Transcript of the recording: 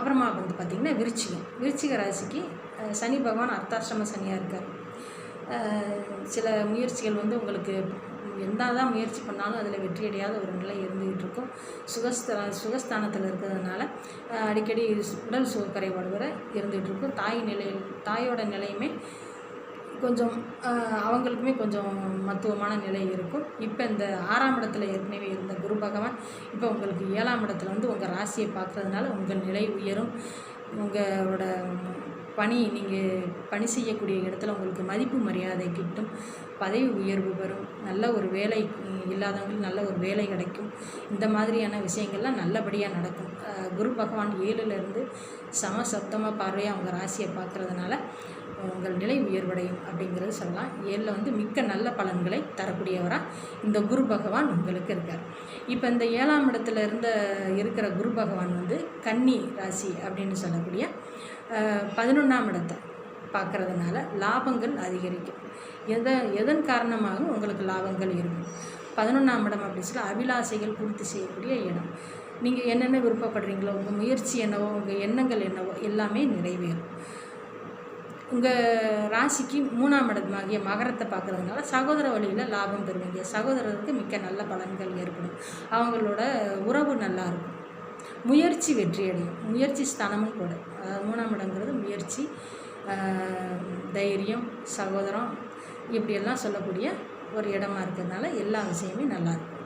அப்புறமா வந்து பார்த்திங்கன்னா விருச்சிகம். விருச்சிக ராசிக்கு சனி பகவான் அர்த்தாசிரம சனியாக இருக்கார். சில முயற்சிகள் வந்து உங்களுக்கு எந்த தான் முயற்சி பண்ணாலும் அதில் வெற்றி அடையாத ஒரு நிலை இருந்துகிட்டு இருக்கும். சுகஸ்த சுகஸ்தானத்தில் இருக்கிறதுனால அடிக்கடி உடல் சுக குறைபாடு இருந்துகிட்டு இருக்கும். தாய் நிலையில் தாயோட நிலையுமே கொஞ்சம் அவங்களுக்குமே கொஞ்சம் மத்துவமான நிலை இருக்கும். இப்போ இந்த ஆறாம் இடத்துல ஏற்கனவே இருந்த குரு பகவான் இப்போ உங்களுக்கு ஏழாம் இடத்துல வந்து உங்கள் ராசியை பார்க்குறதுனால உங்கள் நிலை உயரும். உங்களோட பணி நீங்கள் பணி செய்யக்கூடிய இடத்துல உங்களுக்கு மதிப்பு மரியாதை கிட்டும். பதவி உயர்வு வரும் நல்ல ஒரு வேலை இல்லாதவங்களுக்கு நல்ல ஒரு வேலை கிடைக்கும். இந்த மாதிரியான விஷயங்கள்லாம் நல்லபடியாக நடக்கும். குரு பகவான் ஏழுலேருந்து சம சப்தமாக பார்வையாக அவங்க ராசியை பார்க்குறதுனால உங்கள் நிலை உயர்வடையும் அப்படிங்கிறது சொல்லலாம். ஏழில் வந்து மிக்க நல்ல பலன்களை தரக்கூடியவராக இந்த குரு பகவான் உங்களுக்கு இருக்கார். இப்போ இந்த ஏழாம் இடத்துல இருந்த இருக்கிற குரு பகவான் வந்து கன்னி ராசி அப்படின்னு சொல்லக்கூடிய பதினொன்றாம் இடத்தை பார்க்கறதுனால லாபங்கள் அதிகரிக்கும். எதை எதன் காரணமாக உங்களுக்கு லாபங்கள் இருக்கும்? பதினொன்றாம் இடம் அப்படின்னு சொல்லி அபிலாசைகள் பூர்த்தி செய்யக்கூடிய இடம். நீங்கள் என்னென்ன விருப்பப்படுறீங்களோ உங்கள் முயற்சி என்னவோ உங்கள் எண்ணங்கள் என்னவோ எல்லாமே நிறைவேறும். உங்கள் ராசிக்கு மூணாம் இடமாகிய மகரத்தை பார்க்குறதுனால சகோதர வழியில் லாபம் பெறுவீங்க. சகோதரருக்கு மிக்க நல்ல பலன்கள் ஏற்படும். அவங்களோட உறவு நல்லா இருக்கும். முயற்சி வெற்றி அடையும். முயற்சி ஸ்தானமும் கூட. அதாவது மூணாம் இடங்கிறது முயற்சி தைரியம் சகோதரம் இப்படியெல்லாம் சொல்லக்கூடிய ஒரு இடமா இருக்கிறதுனால எல்லா விஷயமே நல்லாயிருக்கும்